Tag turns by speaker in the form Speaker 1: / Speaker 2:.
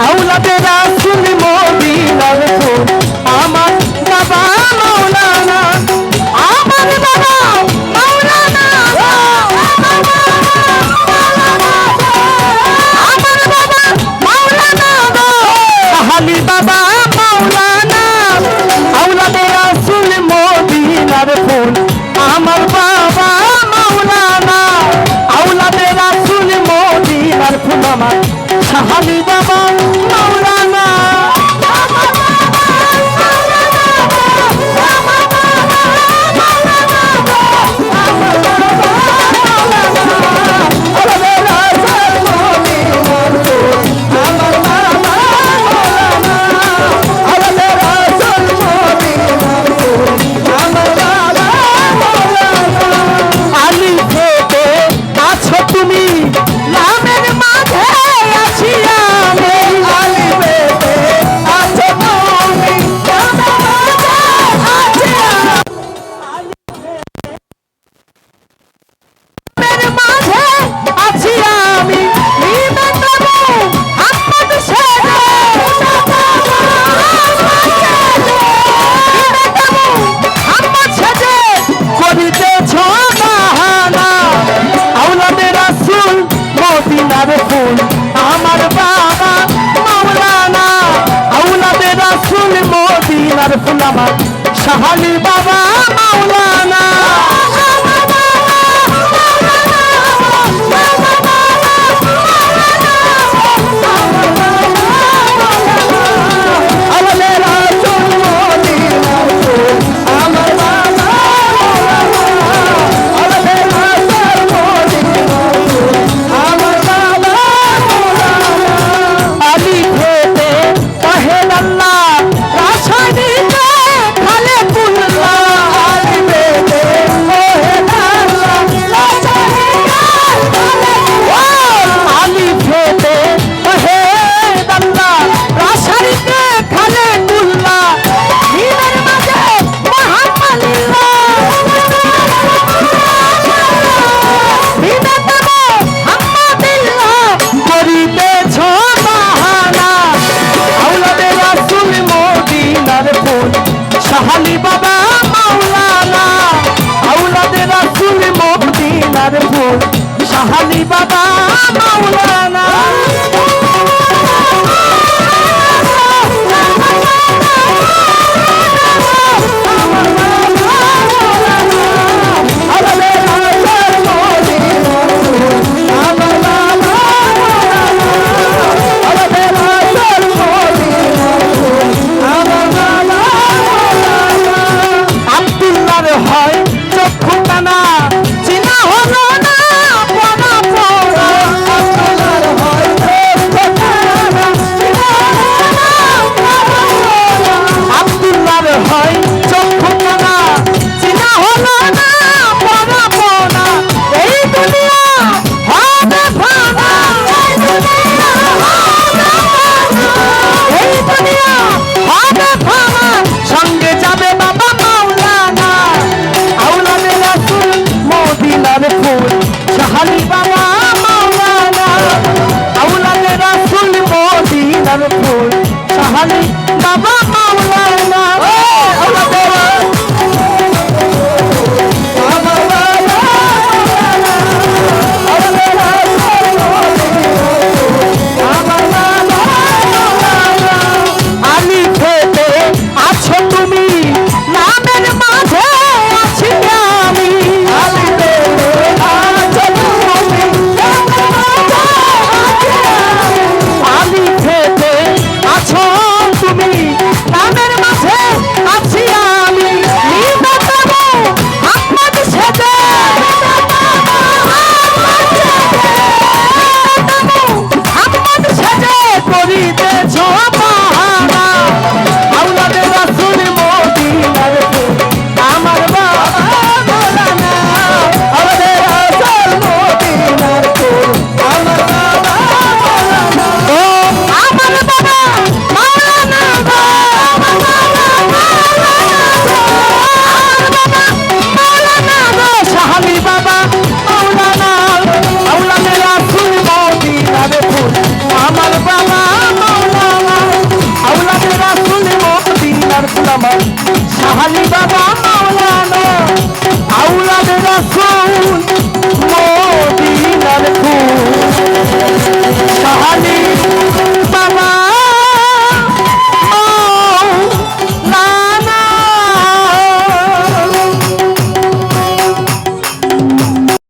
Speaker 1: আউলাদে ফুল আমার বাবা মাওলানা। শাহালি বাবা মাওলানা আউলাদ রাসূল মদিনার ফুল শাহালি